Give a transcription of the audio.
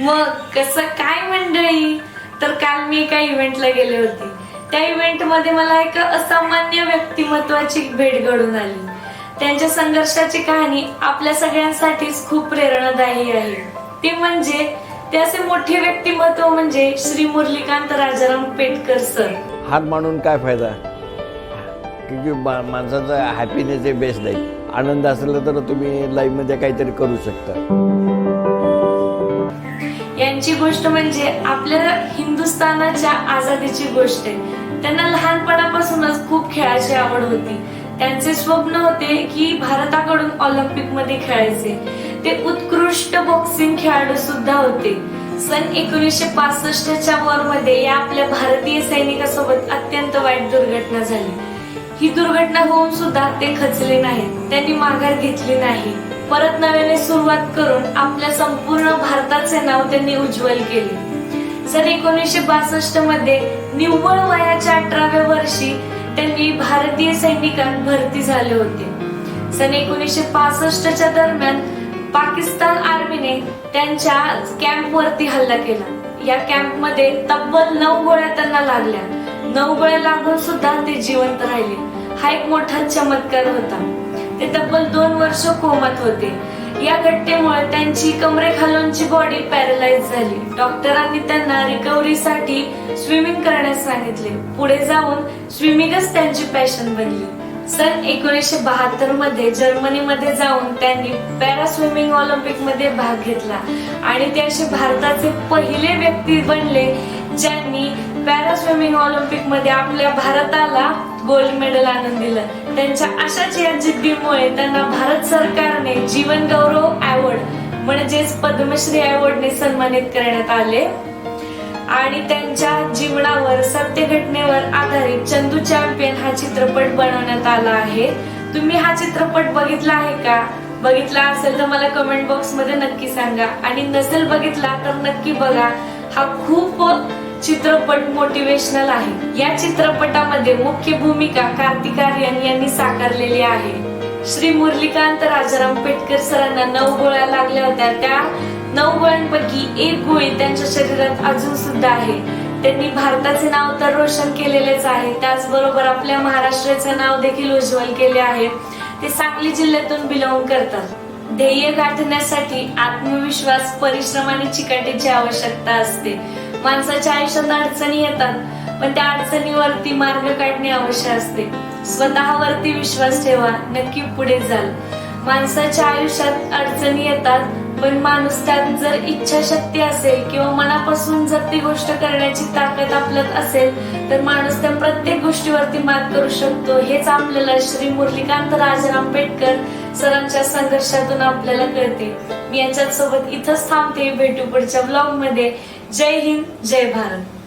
मग कसं काय मंडळी? तर काल मी एका इव्हेंटला गेले होते. त्या इव्हेंटमध्ये मला एक असामान्य व्यक्तिमत्वाची भेट घडून आली. त्यांच्या संघर्षाची कहाणी आपल्या सगळ्यांसाठीच खूप प्रेरणादायी आहे. ते म्हणजे ते असे मोठे व्यक्तिमत्व म्हणजे श्री मुरलीकांत राजाराम पेटकर सर. हात मांडून काय फायदा? की माणसाचा हॅपीनेस हे बेस्ट आहे. आनंद असला तर तुम्ही लाईफमध्ये काहीतरी करू शकता. त्यांची गोष्ट म्हणजे आपल्या हिंदुस्थानाच्या आझादीची गोष्ट आहे. त्यांना लहानपणापासूनच खूप खेळाची आवड होती. त्यांचे स्वप्न होते की भारताकडून ऑलिम्पिकमध्ये खेळायचे. ते उत्कृष्ट बॉक्सिंग खेळाडू सुद्धा होते. सन एकोणीसशे पासष्टच्या वॉरमध्ये या आपल्या भारतीय सैनिकासोबत अत्यंत वाईट दुर्घटना झाली. ही दुर्घटना होऊन सुद्धा ते खचले नाहीत. त्यांनी माघार घेतली नाही. परत नव्याने सुरुवात करून आपल्या संपूर्ण भारताचे नाव त्यांनी उज्ज्वल केले. सन एकोणीसशे बासष्टमध्ये निव्वळ वयाच्या अठराव्या वर्षी त्यांनी भारतीय सैनिकांत भरती झाले होते. सन एकोणीसशे पासष्टच्या दरम्यान पाकिस्तान आर्मीने त्यांच्या कॅम्पवरती हल्ला केला. या कॅम्पमध्ये तब्बल नऊ गोळ्या त्यांना लागल्या. नऊ गोळ्या लागून सुद्धा ते जिवंत राहिले. हा एक मोठा चमत्कार होता. ते तब्बल दोन वर्ष कोमात होते. या घटनेमुळे त्यांची कमरेखालूनची बॉडी पॅरलाइज झाली. डॉक्टरांनी त्यांना रिकव्हरीसाठी स्विमिंग करण्यास सांगितले. पुढे जाऊन स्विमिंगच त्यांची पॅशन बनली. सन एकोणीसशे बहात्तरमध्ये जर्मनीमध्ये जाऊन त्यांनी पॅरा स्विमिंग ऑलिम्पिकमध्ये भाग घेतला. आणि ते असे भारताचे पहिले व्यक्ती बनले ज्यांनी पॅरा स्विमिंग ऑलिम्पिकमध्ये आपल्या भारताला गोल्ड मेडल आणून दिलं. त्यांच्या अशाच या जिद्दीमुळे त्यांना भारत सरकारने जीवन गौरव अवॉर्ड म्हणजेच पद्मश्री अवॉर्डने सन्मानित करण्यात आले. आणि त्यांच्या जीवनावर सत्य घटनेवर आधारित चंदू चॅम्पियन हा चित्रपट बनवण्यात आला आहे. तुम्ही हा चित्रपट बघितला आहे का? बघितला असेल तर मला कमेंट बॉक्समध्ये नक्की सांगा. आणि नसेल बघितला तर नक्की बघा. हा खूप चित्रपट मोटिवेशनल आहे. या चित्रपटामध्ये मुख्य भूमिका कार्तिक आर्यन यांनी साकारलेली आहे. श्री मुरलीकांत राजाराम पेटकर सरांना नऊ गोळ्या लागल्या होत्या. त्या नऊ गोळ्यांपैकी एक गोळी त्यांच्या शरीरात अजून सुद्धा आहे. त्यांनी भारताचे नाव तर रोशन केलेलेच आहे. त्याचबरोबर आपल्या महाराष्ट्राचे नाव देखील उज्ज्वल केले आहे. ते सांगली जिल्ह्यातून बिलॉंग करतात. ध्येय गाठण्यासाठी आत्मविश्वास परिश्रम आणि चिकाटीची आवश्यकता असते. माणसाच्या आयुष्यात अडचणी येतात पण त्या अडचणीवरती मार्ग काढणे आवश्यक असते. स्वतःवरती विश्वास ठेवा नक्की पुढे जाल माणसाच्या आयुष्यात अडचणी येतात पण माणूस त्यात जर इच्छाशक्ती असेल किंवा मनापासून जर ती गोष्ट करण्याची ताकद आपल्यात असेल तर माणूस त्या प्रत्येक गोष्टीवरती मात करू शकतो. हेच आपल्याला श्री मुरलीकांत राजाराम आंबेडकर सरांच्या संघर्षातून आपल्याला कळते. मी यांच्या सोबत इथंच थांबते. भेटू पुढच्या ब्लॉगमध्ये. जय हिंद जय भारत.